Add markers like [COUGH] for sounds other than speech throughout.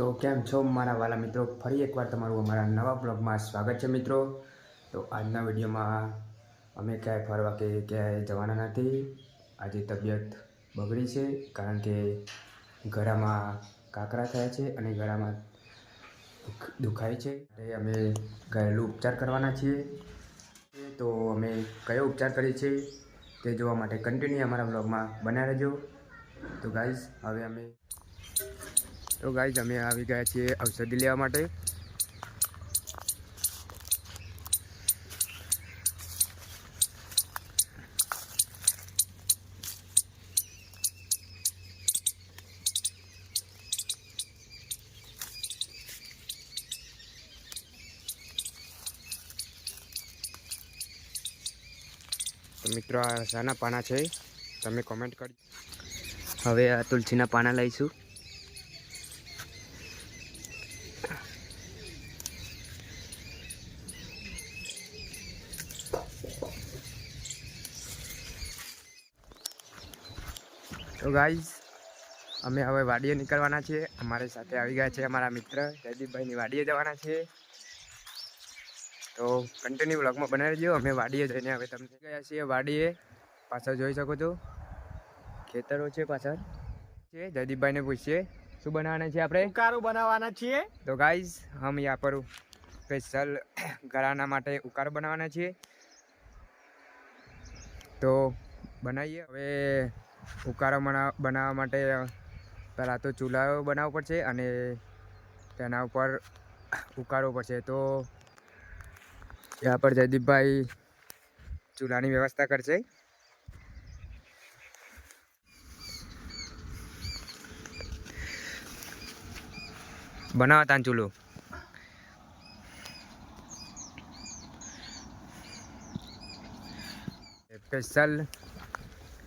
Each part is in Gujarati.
તો કેમ છો મારા વાલા મિત્રો? ફરી એકવાર તમારું અમારા નવા બ્લોગમાં સ્વાગત છે મિત્રો. તો આજના વિડીયોમાં અમે ક્યાંય ફરવા કે ક્યાંય જવાના નથી. આજે તબિયત બગડી છે કારણ કે ગળામાં કાકરા થયા છે અને ગળામાં દુખ- દુખાય છે. એટલે અમે ઘરેલું ઉપચાર કરવાના છીએ. તો અમે કયો ઉપચાર કરીએ છીએ તે જોવા માટે કન્ટિન્યુ અમારા બ્લોગમાં બન્યા રહેજો. તો ગાઈઝ હવે અમે તો ગાઈઝ, અમે આવી ગયા છીએ ઔષધિ લેવા માટે. મિત્રો, આ શાના પાના છે. તમે કોમેન્ટ કરજો. હવે આ તુલસીના પાના લઈશું. તો ગાઈઝ અમે હવે વાડીએ નીકળવાના છીએ. અમારી સાથે આવી ગયા છે અમારા મિત્ર. જયદીપભાઈની વાડીએ જવાના છીએ. તો કન્ટિન્યુ બ્લોગમાં બનાવી રહેજો અમે વાડીએ જઈને હવે તમને ગયા છીએ વાડીએ. પાછળ જોઈ શકો છો. ખેતરો છે પાછળ. છે જયદીપભાઈને પૂછીએ. શું બનાવવાના છે આપણે? ઉકારો બનાવવાના છીએ. તો ગાઈઝ હમ યા પર સ્પેશિયલ ઘરાના માટે ઉકારો બનાવવાના છીએ. તો બનાવીએ. હવે ઉકાળો બના- બનાવવા માટે પહેલાં તો ચૂલાઓ બનાવવો પડશે અને તેના ઉપર ઉકાળવો પડશે. તો ત્યાં પર જયદીપભાઈ ચૂલાની વ્યવસ્થા કરશે. બનાવતા ચૂલો. સ્પેશિયલ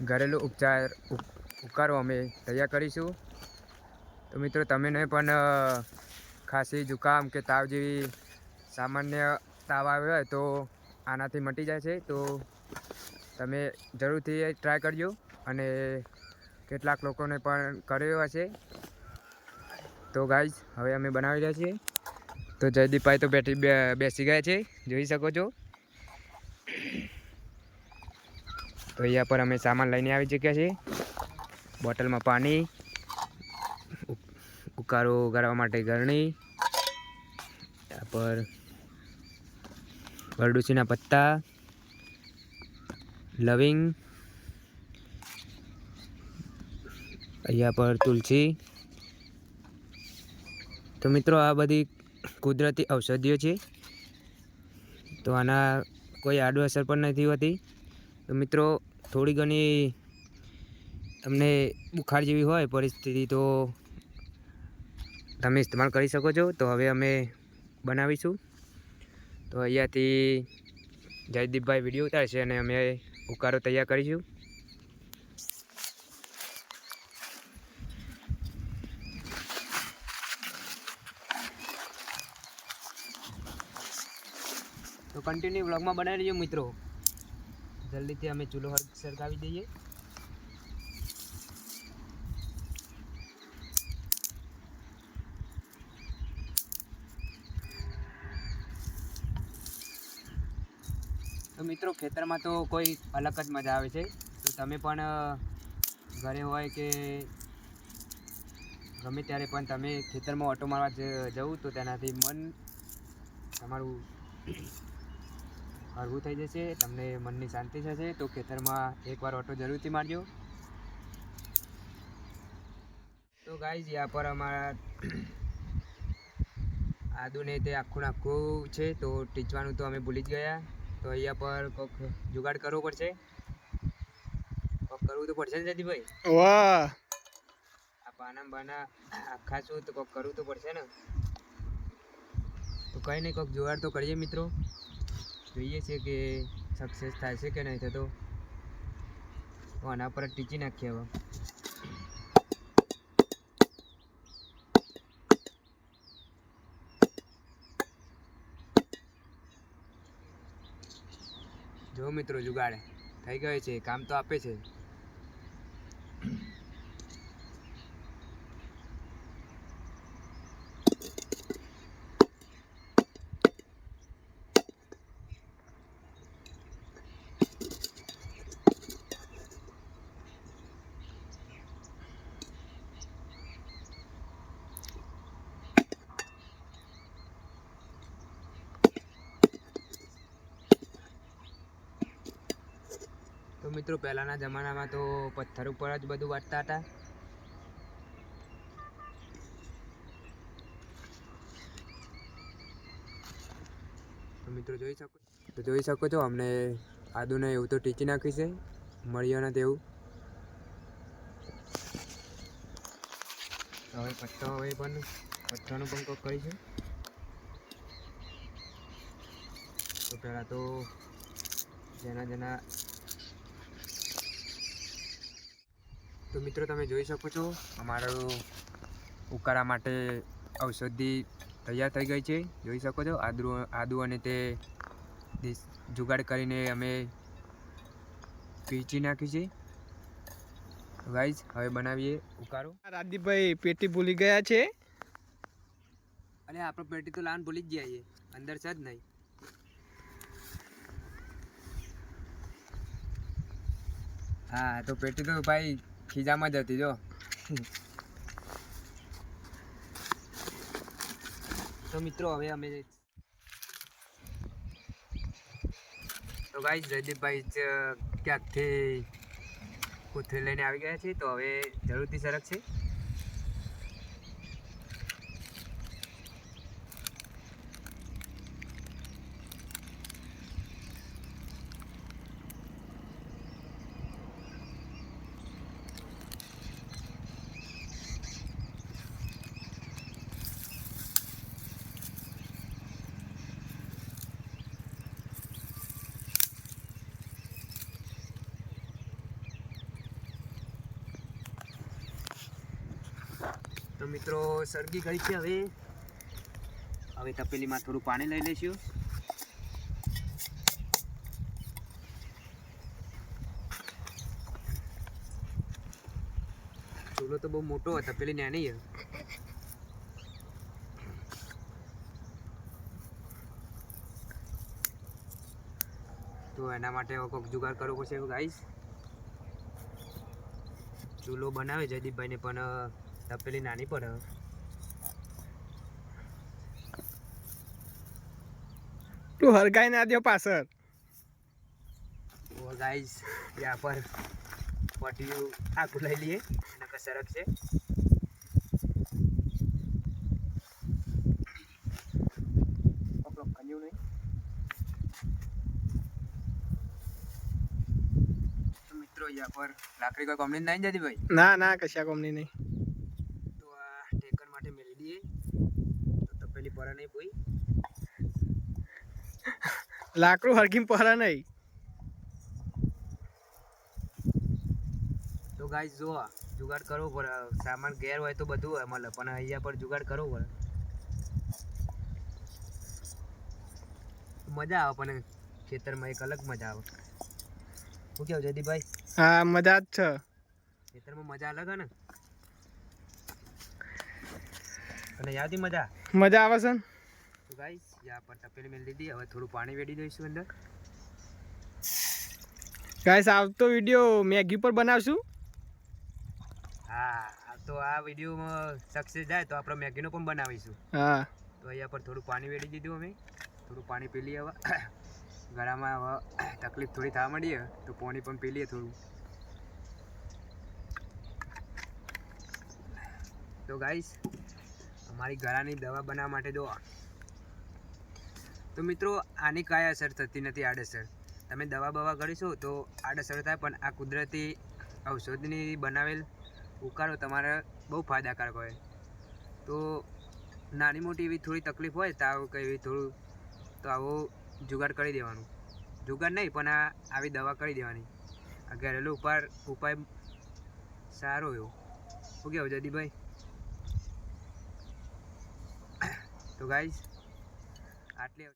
ઘરેલું ઉપચાર ઉકારો અમે તૈયાર કરીશું. તો મિત્રો, તમને પણ ખાંસી, જુકામ કે તાવ જેવી સામાન્ય તાવ આવ્યો હોય તો આનાથી મટી જાય છે. તો તમે જરૂરથી ટ્રાય કરજો અને કેટલાક લોકોને પણ કર્યો હશે. તો ગાઈઝ હવે અમે બનાવી રહ્યા છીએ. તો જયદીપભાઈ તો બેઠી બેસી ગયા છે. જોઈ શકો છો. તો અહીંયા પર અમે સામાન લઈને આવી ચૂક્યા છીએ. બોટલમાં પાણી ઉકાળો ઉગાડવા માટે ગરણી, ત્યાં પર વરડુસીના પત્તા, લવિંગ, અહીંયા પર તુલસી. તો મિત્રો આ બધી કુદરતી ઔષધિઓ છે. તો આના કોઈ આડુ અસર પણ નથી હોતી. તો મિત્રો થોડી ઘણી તમને બુખાર જેવી હોય પરિસ્થિતિ, તો તમે ઇસ્તેમાલ કરી શકો છો. તો હવે અમે બનાવીશું. તો અહીંયાથી જયદીપભાઈ વીડિયો ઉતારશે અને અમે ઉકારો તૈયાર કરીશું. તો કન્ટિન્યુ વ્લોગમાં બનાવી રહીએ મિત્રો. જલ્દીથી અમે ચૂલો સરકાવી દઈએ. તો મિત્રો, ખેતરમાં તો કોઈ અલગ જ મજા આવે છે. તો તમે પણ ઘરે હોય કે ગમે ત્યારે પણ તમે ખેતરમાં ઓટો મારવા જવું, તો તેનાથી મન તમારું હળવું થઈ જશે તમને મનની શાંતિ થશે તો ખેતરમાં એકવાર ઓટો જરૂરથી મારજો. તો ગાઈઝ યા પર અમારા આદુને તે આખું ને છે તો ટીચવાનું તો અમે ભૂલી જ ગયા. તો અહીંયા પર કોક જુગાડ કરવો પડશે. કોક કરવું તો પડશે ને જતીભાઈ વાહ! આ પાના બાના આખા છું તો કોક કરવું તો પડશે ને. તો કંઈ નહીં કોક જુગાડ તો કરીએ મિત્રો. જોઈએ છે કે સક્સેસ થાય છે કે નહીં થતો આના પર ટીચી નાખીએ હવે. જો મિત્રો જુગાડે, થઈ ગયો છે, કામ તો આપે છે. મિત્રો, પહેલાંના જમાનામાં તો પથ્થર ઉપર જ બધું વાટતા હતા. મિત્રો, જોઈ શકો તો જોઈ શકો છો, અમને આદુને એવું તો ટીચી નાખ્યું છે. મળ્યો નથી એવું. હવે પથ્થર, હવે પણ પથ્થરનું પણ કોક કરીશું. તો પહેલાં તો જેના જેના તો મિત્રો તમે જોઈ શકો છો અમારું ઉકાળા માટે ઔષધિ તૈયાર થઈ ગઈ છે. જોઈ શકો છો આદુ આદુ અને તે જુગાડ કરીને અમે પીચી નાખી છે. ગાઈઝ હવે બનાવીએ ઉકાળો. રાજદીપભાઈ પેટી ભૂલી ગયા છે. અરે આપણો પેટી તો લાન ભૂલી જ જઈએ અંદર છે જ નહીં. હા તો પેટી તો ભાઈ ખીજામાં જ હતી, જો. તો મિત્રો, હવે અમે તો ભાઈ જયદીપભાઈ ક્યાંકથી કુથરી લઈને આવી ગયા છીએ તો હવે જરૂરથી સરક છે તો મિત્રો, સરગી ગઈ છે હવે. હવે તપેલીમાં થોડું પાણી લઈ લઈશું. ચૂલો તો બહુ મોટો તપેલી નાની છે તો એના માટે કોઈક જુગાડ કરવો પડશે ગાઈસ ચૂલો બનાવે જયદીપભાઈને, પણ તપેલી નાની પડે તું હરગાઈ ના દો પાછળ. તો ગાઈસ ત્યાં પર પટિયું આખું લઈ લઈએ. નકર કસરક છે. તો મિત્રો અહીંયા પર લાકડી કોઈ કમ્પ્લેન નહીં જતી ભાઈ? ના ના કશા કોમની નહીં તો આ ટેકર માટે મેલી દઈએ તો નહીં ભૂઈ. લાકડું હરગીમ પહરા નહીં. તો ગાઈસ જો જુગાડ કરવો પડે. સામાન ઘેર હોય તો બધું હોય મળે પણ અહીંયા પર જુગાડ કરવો પડે. મજા આવે પણ ખેતરમાં એક અલગ મજા આવે. શું કેવું જયદીપભાઈ? હા મજા જ છે. ખેતરમાં મજા અલગ હે ને? અને યાદી મજા? મજા આવે છે ને? તો ગાઈસ યા પર તપેલી મેલ દીધી. હવે થોડું પાણી વેડી દઈશું અંદર. ગાઈસ આવતો વીડિયો મેગી પર બનાવશું. હા તો આ વિડીયોમાં સક્સેસ જાય તો આપણે મેગીનો પણ બનાવીશું. હા. તો અહીંયા પર થોડું પાણી વેડી દીધું અમે. થોડું પાણી પી લઈએ હવે. [COUGHS] ગળામાં હવે તકલીફ થોડી થવા મળીએ તો પાણી પણ પી લઈએ થોડું. તો ગાઈસ અમારી ગળાની દવા બનાવવા માટે જો તો મિત્રો, આની કાંઈ અસર થતી નથી આડઅસર. તમે દવા બવા કરીશો તો આડઅસર થાય, પણ આ કુદરતી ઔષધની બનાવેલ ઉકાળો તમારે બહુ ફાયદાકારક હોય. તો નાની મોટી એવી થોડી તકલીફ હોય તાવ કે એવી થોડું, તો આવો જુગાડ કરી દેવાનું. જુગાડ નહીં, પણ આ આવી દવા કરી દેવાની. આ ઘરેલું ઉપાય ઉપાય સારો એવો. શું કેવું જદીભાઈ તો ગાઈઝ આટલી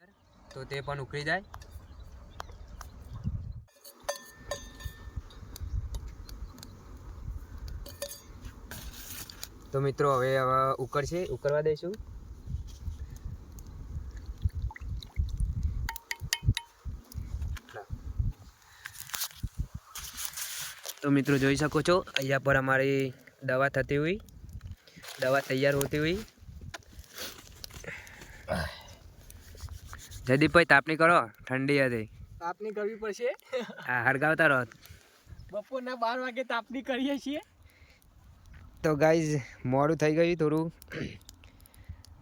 તો તે પણ ઉકળી જાય. તો મિત્રો હવે ઉકળશે, ઉકળવા દઈશું. તો મિત્રો, જોઈ શકો છો, અહીંયા પર અમારી દવા થતી હોય. દવા તૈયાર હોતી હોય. જયદીપભાઈ તાપણી કરો. ઠંડી હતી. તાપણી કરવી પડશે. હા હરગાવતા રહો. બપોરના બાર વાગે તાપણી કરીએ છીએ. તો ગાઈઝ મોડું થઈ ગયું થોડું.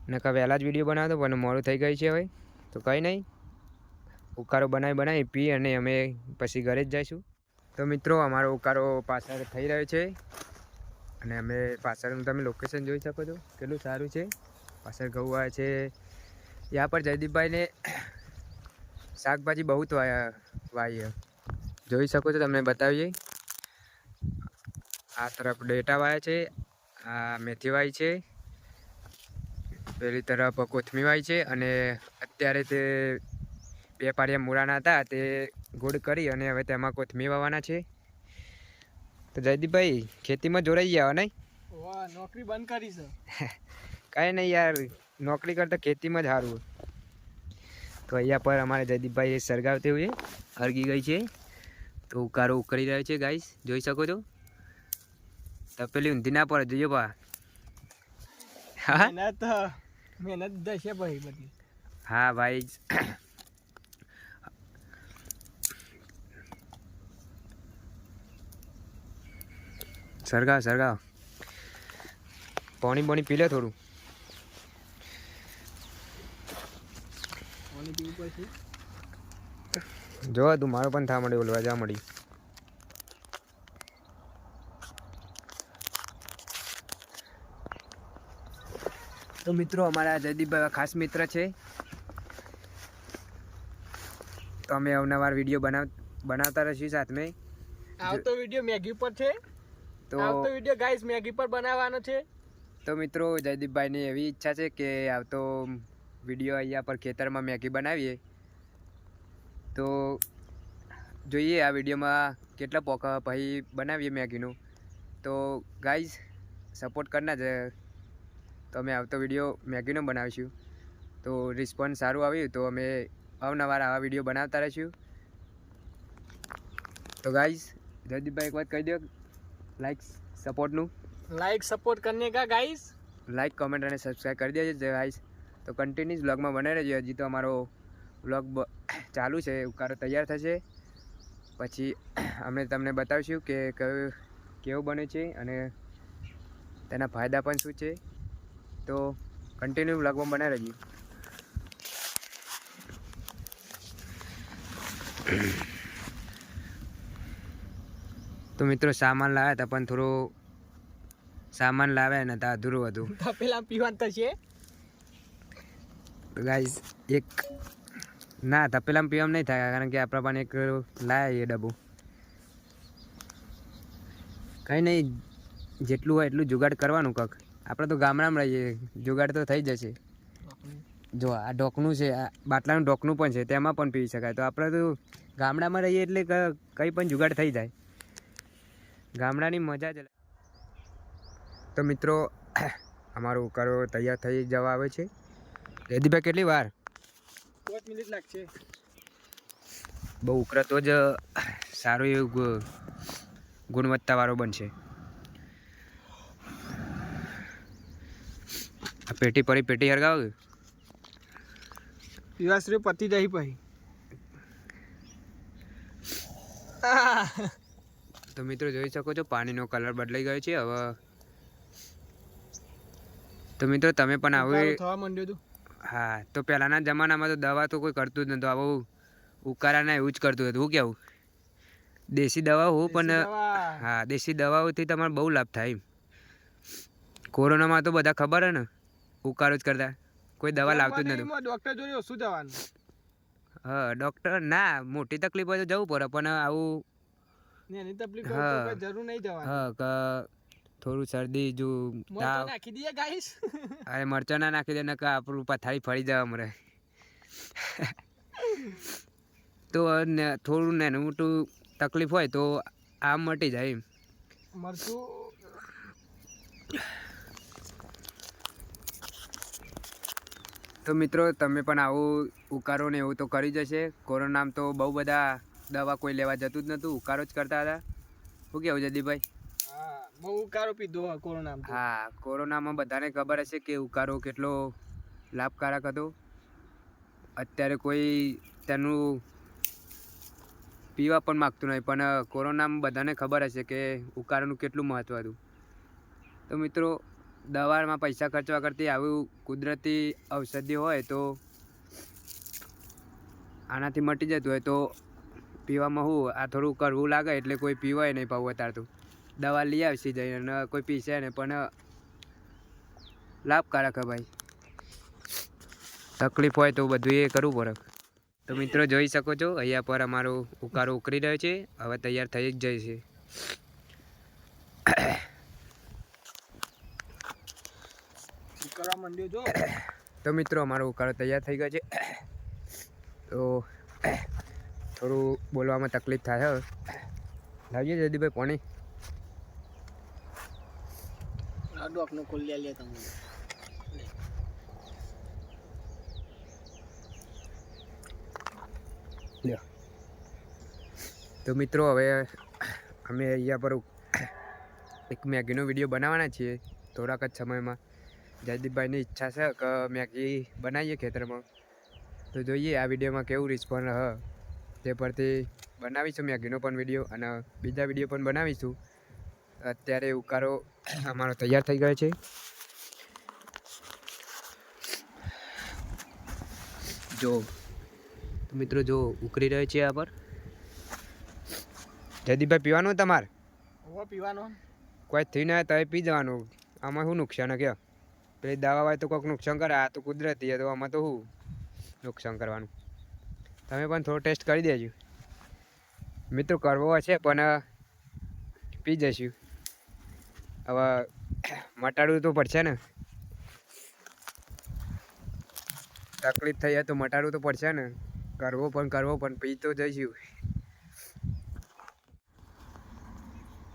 નકા વહેલા જ વીડિયો બનાવતો પણ મોડું થઈ ગયું છે હવે. તો કંઈ નહીં. ઉકાળો બનાવી બનાવી પી અને અમે પછી ઘરે જ જઈશું. તો મિત્રો અમારો ઉકારો પાછળ થઈ રહ્યો છે. અને અમે પાછળનું તમે લોકેશન જોઈ શકો છો. કેટલું સારું છે. પાછળ ઘઉં આવે યા પર જયદીપભાઈને શાકભાજી બહુ જ વાવી. જોઈ શકો છો તમને બતાવીએ. આ તરફ ડેટા વાય છે આ મેથી વાય છે પેલી તરફ કોથમી વાય છે અને અત્યારે તે બે પારિયા મૂળાના હતા તે ગોળ કરી અને હવે તેમાં કોથમી વાવવાના છે. તો જયદીપભાઈ ખેતીમાં જોડાઈ ગયા નહીં? નોકરી બંધ કરી છે. [LAUGHS] કાંઈ નહીં યાર નોકરી કરતાં ખેતીમાં જ સારું તો અહીંયા પર અમારે જયદીપભાઈ સળગાવતી હોય અળગી ગઈ છે. તો ઉકારો ઉકળી રહ્યો છે ગાઈસ જોઈ શકો છો? તપેલી ઊંધી ના પડે જોઈએ પા હા? મહેનત મહેનત દશે ભાઈ બધી. હા ભાઈ. સરગાવ સરગાવ પાણી પાણી પી લે થોડું પાણી પીવું પડશે જો તું મારો પણ થા મળી બોલવા જા મળી તો મિત્રો અમારા જયદીપભાઈ ખાસ મિત્ર છે. તો અમે અવનવાર વીડિયો બનાવ બનાવતા રહીશું સાથે. આવતો વીડિયો મેગી પર છે. તો આવતો વીડિયો ગાઈસ મેગી પર બનાવવાનો છે. તો મિત્રો જયદીપભાઈની એવી ઈચ્છા છે કે આવતો વીડિયો અહીંયા પર ખેતરમાં મેગી બનાવીએ. તો જોઈએ આ વિડીયોમાં કેટલા પોકા ભાઈ બનાવીએ મેગીનું. તો ગાઈઝ સપોર્ટ કરના જ તો અમે આવતો વીડિયો મેગીનો બનાવીશું. તો રિસ્પોન્સ સારું આવ્યું તો અમે અવનવાર આવા વીડિયો બનાવતા રહીશું. તો ગાઈઝ જયદીપભાઈ એક વાત કહી દો લાઈક સપોર્ટનું લાઈક સપોર્ટ કરને કા ગાઈઝ? લાઈક કમેન્ટ અને સબસ્ક્રાઈબ કરી દેજો ગાઈસ તો કન્ટિન્યુઅસ બ્લોગમાં બને રહેજો. હજી તો અમારો બ્લોગ ચાલુ છે ઉકારો તૈયાર થશે. પછી અમે તમને બતાવીશું કે કયું કેવું બને છે અને તેના ફાયદા પણ શું છે. તો કન્ટિન્યુ બ્લોગમાં બને રહેજો. તો મિત્રો સામાન લાવ્યા હતા પણ થોડું સામાન લાવ્યા નતા અધૂરું હતું. તપેલા પીવાનું થશે. તો એક ના, તપેલામાં પીવામ નહીં થાય, કારણ કે આપણા પણ એક લાયા એ ડબ્બો. કંઈ નહીં, જેટલું હોય એટલું જુગાડ કરવાનું કંઈક. આપણે તો ગામડામાં રહીએ, જુગાડ તો થઈ જશે. જો, આ ઢોકનું છે, આ બાટલાનું ઢોકનું પણ છે, તેમાં પણ પી શકાય. તો આપણે તો ગામડામાં રહીએ એટલે કંઈ પણ જુગાડ થઈ જાય. ગામડાની મજા જ તો મિત્રો, [COUGHS] અમારું કરો તૈયાર થઈ જવા આવે છે. રેદીભાઈ, કેટલી વાર? પાંચ મિનિટ લાગશે. બહુ ઉકળતો જ સારું એવું ગુણવત્તાવાળો બનશે. આ પેટી પડી પેટી હરગાવ પીવાશ્રી પતી જાય પછી! તો મિત્રો જોઈ શકો છો પાણીનો કલર બદલાઈ ગયો છે હવે. તો મિત્રો તમે પણ આવું થવા માંડ્યું તું હા તો પહેલાંના જમાનામાં તો દવા તો કોઈ કરતું જ નહોતું. આવું ઉકાળાના એવું જ કરતું હતું. હું કેવું? દેશી દવા હું પણ હા દેશી દવાઓથી તમારે બહુ લાભ થાય એમ. કોરોનામાં તો બધા ખબર હે ને ઉકાળો જ કરતા. કોઈ દવા લાવતું જ નહોતું. ડોક્ટર જોડે શું જવાનું. હા ડૉક્ટર ના મોટી તકલીફ હોય તો જવું પડે પણ આવું. જરૂર નહીં જવાનું. હા થોડું શરદી જો તાવ. નાખી દઈએ ગાઈસ. [LAUGHS] અરે મરચાં ના નાખી દે ને કે આપણું પથારી ફરી જવા મરે [LAUGHS] તો ને થોડું નાનું મોટું તકલીફ હોય તો આમ મટી જાય એમ. મરચું. તો મિત્રો તમે પણ આવું ઉકારો ને એવું તો કરી જશે. કોરોનામાં તો બહુ બધા દવા કોઈ લેવા જતું જ નહોતું. ઉકારો જ કરતા હતા. શું કેવું જદીભાઈ બહુ ઉકારો પીધો કોરોના હા, કોરોનામાં બધાને ખબર હશે કે ઉકારો કેટલો લાભકારક હતો. અત્યારે કોઈ તેનું પીવા પણ માગતું નહીં, પણ કોરોનામાં બધાને ખબર હશે કે ઉકાળાનું કેટલું મહત્ત્વ હતું. તો મિત્રો, દવામાં પૈસા ખર્ચવા કરતી આવું કુદરતી ઔષધિ હોય તો આનાથી મટી જતું હોય તો પીવામાં હું આ થોડું કરવું લાગે એટલે કોઈ પીવાય નહીં પાવું અત્યારે દવા લઈ આવશે જઈને ન કોઈ પીશે ને પણ લાભકારક હે ભાઈ. તકલીફ હોય તો બધું એ કરવું પડે. તો મિત્રો જોઈ શકો છો અહીંયા પર અમારો ઉકાળો ઉકળી રહ્યો છે હવે તૈયાર થઈ જ જાય છે. તો મિત્રો અમારો ઉકાળો તૈયાર થઈ ગયો છે. તો થોડું બોલવામાં તકલીફ થાય હવે લાવીએ જદીભાઈ પાણી આ ડોકનો ખોલ્યા લે તમે લ્યો તો મિત્રો, હવે અમે અહીંયા પર એક મેગીનો વીડિયો બનાવવાના છીએ થોડાક જ સમયમાં. જયદીપભાઈની ઈચ્છા છે કે મેગી બનાવીએ ખેતરમાં. તો જોઈએ આ વિડીયોમાં કેવું રિસ્પોન્સ હ તે પરથી બનાવીશું મેગીનો પણ વીડિયો અને બીજા વીડિયો પણ બનાવીશું. અત્યારે ઉકાળો અમારો તૈયાર થઈ ગયો છે. જો મિત્રો જો ઉકળી રહ્યો છે આ પર. જયદીપભાઈ પીવાનું તમારે? હવે પીવાનો. કોઈ થઈ ના તમે પી જવાનું. આમાં શું નુકસાન કે પેલી દવા હોય તો કોઈક નુકસાન કરે આ તો કુદરતી તો આમાં તો શું નુકસાન કરવાનું? તમે પણ થોડો ટેસ્ટ કરી દેજો. મિત્રો કરવો હશે પણ પી જઈશું. હવે મટાડવું તો પડશે ને. તકલીફ થઈ જાય તો મટાડવું તો પડશે ને. કરવો પણ કરવો પણ પી તો જઈશું.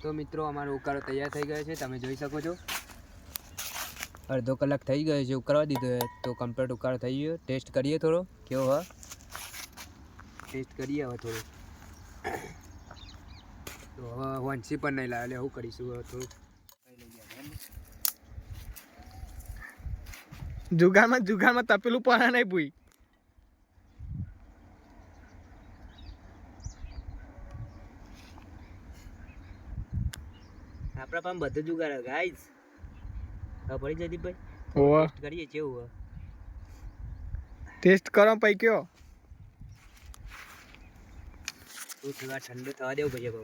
તો મિત્રો, અમારો ઉકાળો તૈયાર થઈ ગયો છે. તમે જોઈ શકો છો. અડધો કલાક થઈ ગયો છે ઉકાળવા દીધો તો કમ્પ્લીટ ઉકાળો થઈ ગયો. ટેસ્ટ કરીએ થોડો. કેવો હા ટેસ્ટ કરીએ હવે થોડો. તો હવે વંશી પણ નહીં લાવે, એટલે શું કરીશું હવે થોડું જુગારમાં જુગારમાં તપેલું પણ નહીં પૂઈ આપણા પણ બધું જ ઉગાડે ગાઈઝ હવે પડી જતી ભાઈ? ઓવા કરીએ કેવું ટેસ્ટ કરો પછી કયો તું થોડા ઠંડુ થવા દેવું ભાઈ બહુ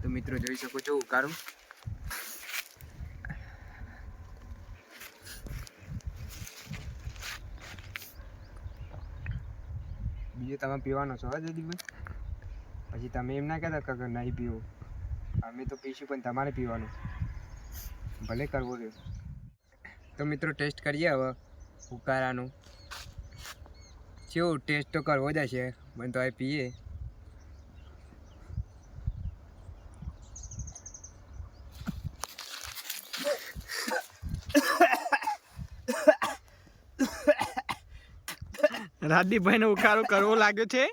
તો મિત્રો જોઈ શકો છો ઉકાળું. બીજું તમે પીવાનો છો જયદીપભાઈ? પછી તમે એમ ના કહેતા કે નહીં પીવો. અમે તો પીશું, પણ તમારે પીવાનું. ભલે કરવો છે તો મિત્રો, ટેસ્ટ કરીએ હવે ઉકાળાનું. કેવું ટેસ્ટ તો કરવો જ હશે મને તો હવે પીએ. રાદીભાઈ ને ઉકાળો કરવો લાગ્યો છે?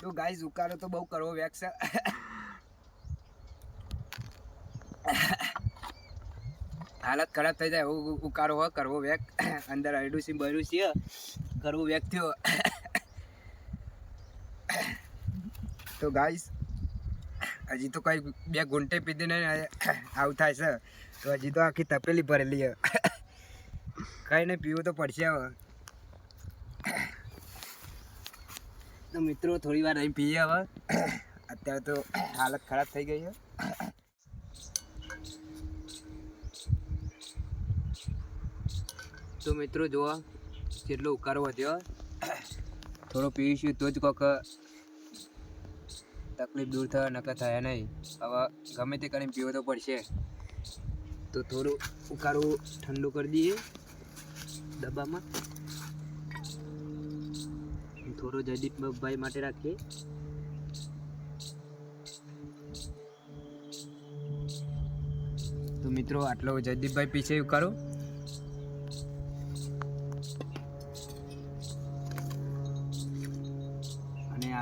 તો ગાઈઝ ઉકાળો તો બહુ કરવો વેક્સ હાલત ખરાબ થઈ જાય એવું ઉકાળો હોય કરવો વેક અંદર અરડુસી બરુસી કરવો વેક થયો. તો ગાઈઝ હજી તો કઈ બે ઘૂંટે પીધીને આવું થાય છે. તો હજી તો આખી તપેલી ભરેલી છે. કઈ નહીં, પીવું તો પડશે હવે. તો મિત્રો, થોડી વાર અહીં પીએ હવે. અત્યારે તો હાલત ખરાબ થઈ ગઈ છે. તો મિત્રો જોવા કેટલો ઉકારો વધ્યો. થોડો પીવીશું તો જ કોક તકલીફ દૂર થાય નકર થયા નહીં. હવે ગમે તે કરીને પીવો તો પડશે. તો થોડું ઉકાળું ઠંડુ કરી દઈએ. ડબ્બામાં. થોડો જયદીપ ભાઈ માટે રાખીએ. તો મિત્રો, આટલો જયદીપભાઈ પીછે કરો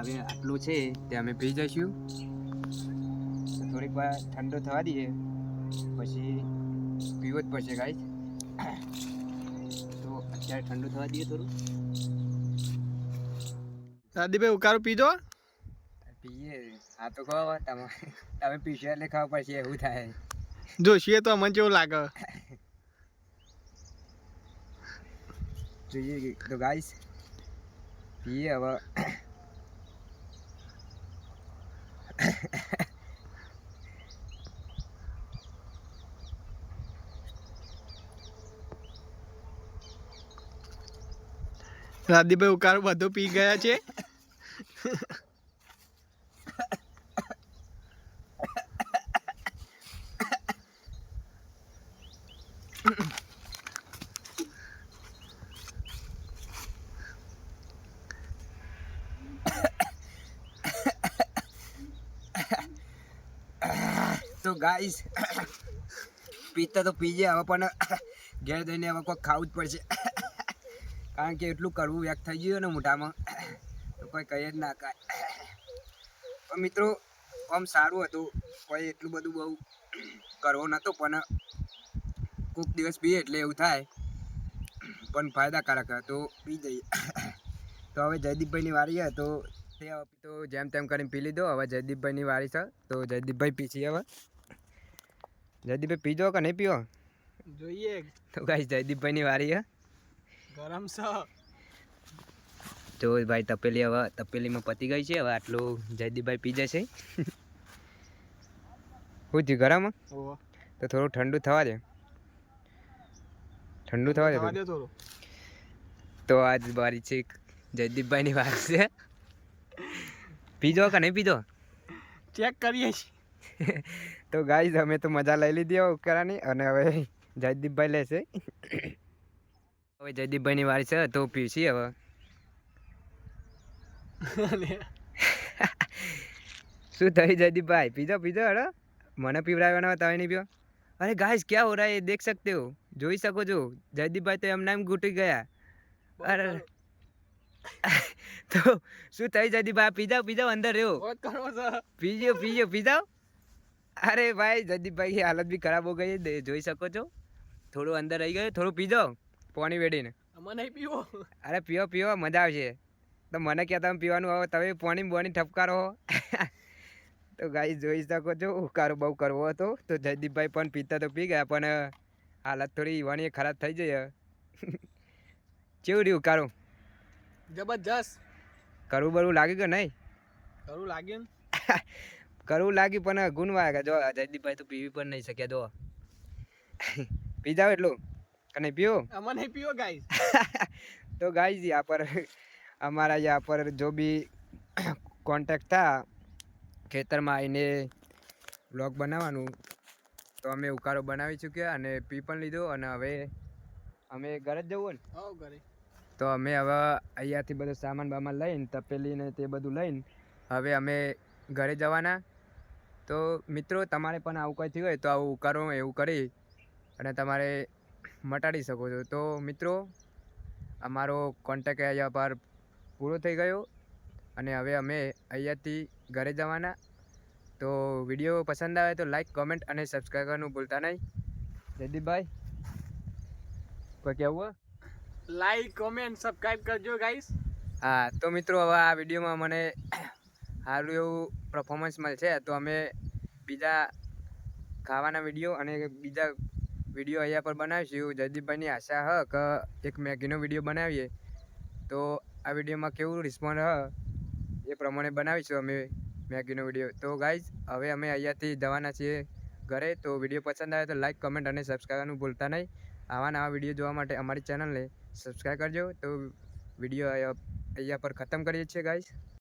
હવે આટલું છે તે અમે પી જઈશું. થોડીક વાર ઠંડો થવા દઈએ. પછી પીવો જ પડશે ગાઈસ તો અત્યારે ઠંડુ થવા દઈએ થોડું. દાદીભાઈ ઉકારો પીજો. પીએ. આ તો કહો તમે તમે પીશો એટલે ખબર પડશે એવું થાય. જોશીએ તો મને કેવું લાગે. જોઈએ. તો ગાઈસ પીએ હવે. દાદીભાઈ ઉકાળું બધું પી ગયા છે તો ગાઈસ પીતા તો પીજે હવે પણ ઘેર જઈને હવે કોઈ ખાવું જ પડશે. કારણ કે એટલું કરવું વ્યક્ત થઈ ગયું ને મોઢામાં, તો કોઈ કહી જ ના કાય પણ મિત્રો, આમ સારું હતું, કોઈ એટલું બધું બહુ કરવો નહોતો, પણ કોઈક દિવસ પીએ એટલે એવું થાય, પણ ફાયદાકારક તો પી જઈએ. તો હવે જયદીપભાઈની વારી તો તો જેમ તેમ કરીને પી લીધો, હવે જયદીપભાઈની વારી છે, તો જયદીપભાઈ પીછી હવે. જયદીપભાઈ પીજો કે નહીં પીવો? જોઈએ. તો ગાઈસ જયદીપભાઈની વારી હે. ગરમ સ તો ભાઈ તપેલી હવે તપેલીમાં પતી ગઈ છે. હવે આટલું જયદીપભાઈ પી જશે. શું થયું ગરમ? તો થોડું ઠંડુ થવા દે. ઠંડુ થવા દે થોડું. તો આજ વારી છે જયદીપભાઈની વારી છે. પીજો કે નહીં પીજો ચેક કરીએ છીએ. [LAUGHS] તો ગાઈઝ અમે તો મજા લઈ લીધી ઉપકરાની અને હવે જયદીપભાઈ લેશે. [COUGHS] હવે જયદીપભાઈની વારી છે તો પીસી હવે. [LAUGHS] શું થઈ જયદીપભાઈ? પીજો પીજો હડો. મને પીવડાવ્યો તમે નહીં પીવો. અરે ગાઈસ ક્યાં હો રહા દેખ સકતે હો. જોઈ શકો છો. જયદીપભાઈ તો એમના એમ ઘૂંટી ગયા. અરે. [LAUGHS] તો શું થઈ જયદીપભાઈ? પીજાઓ પીજાઓ અંદર રહ્યો. પીજો પીજો પીજાઓ અરે ભાઈ જયદીપભાઈ હાલત બી ખરાબ હો ગઈ જોઈ શકો છો. થોડું અંદર રહી ગયું થોડું પીજો. પાણી વેડીને. મને પીવો. અરે પીવો પીવો મજા આવશે. તો મને કહેતા તમે પીવાનું આવો તમે પાણી બોણી ઠપકારો. [LAUGHS] તો ગાઈ જોઈ શકો છો. ઉકારો બહુ કરવો હતો. તો જયદીપભાઈ પણ પીતા તો પી ગયા પણ હાલત થોડી ઈવાની ખરાબ થઈ જઈ [LAUGHS] કેવું રહ્યું ઉકારો? જબરજસ્ત. કરવું બરવું લાગ્યું કે નહીં? કરવું લાગ્યું [LAUGHS] કરવું લાગ્યું પણ ગુણવા જો જયદીપભાઈ તો પીવી પણ નહીં શક્યા જો. પી જાઓ એટલું કને પીઓ અમને પીઓ ગાઈસ. [LAUGHS] તો ગાઈસ યા પર અમારા યા પર જો બી કોન્ટેક્ટ થા ખેતરમાં આવીને બ્લોગ બનાવવાનું તો અમે ઉકાળો બનાવી ચૂક્યા અને પી પણ લીધો અને હવે અમે ઘરે જ જવું હોય ને? ઘરે. તો અમે હવે અહીંયાથી બધો સામાન બામાન લઈને તપેલીને તે બધું લઈને હવે અમે ઘરે જવાના. તો મિત્રો તમારે પણ આવું કંઈ થયું હોય તો આવું કરો એવું કરી અને તમારે મટાડી શકો છો. તો મિત્રો અમારો કોન્ટેક અહીંયા પર પૂરો થઈ ગયો અને હવે અમે અહીંયાથી ઘરે જવાના. તો વીડિયો પસંદ આવે તો લાઈક કોમેન્ટ અને સબસ્ક્રાઈબ કરવાનું ભૂલતા નહીં. જયદીપભાઈ કોઈ કહેવું લાઈક કોમેન્ટ સબસ્ક્રાઈબ કરજો ગાઈસ હા તો મિત્રો હવે આ વિડીયોમાં મને સારું એવું પરફોર્મન્સ મળશે. તો અમે બીજા ખાવાના વીડિયો અને બીજા વીડિયો અહીંયા પર બનાવીશું. જયદીપભાઈની આશા હ કે એક મેગીનો વીડિયો બનાવીએ. તો આ વિડીયોમાં કેવું રિસ્પોન્સ હ એ પ્રમાણે બનાવીશું અમે મેગીનો વીડિયો તો ગાઈઝ હવે અમે અહીંયાથી જવાના છીએ ઘરે. તો વીડિયો પસંદ આવે તો લાઇક કમેન્ટ અને સબસ્ક્રાઈબ કરવાનું ભૂલતા નહીં. આવા નવા વીડિયો જોવા માટે અમારી ચેનલને સબસ્ક્રાઈબ કરજો. તો વીડિયો અહીંયા પર ખતમ કરીએ છીએ ગાઈઝ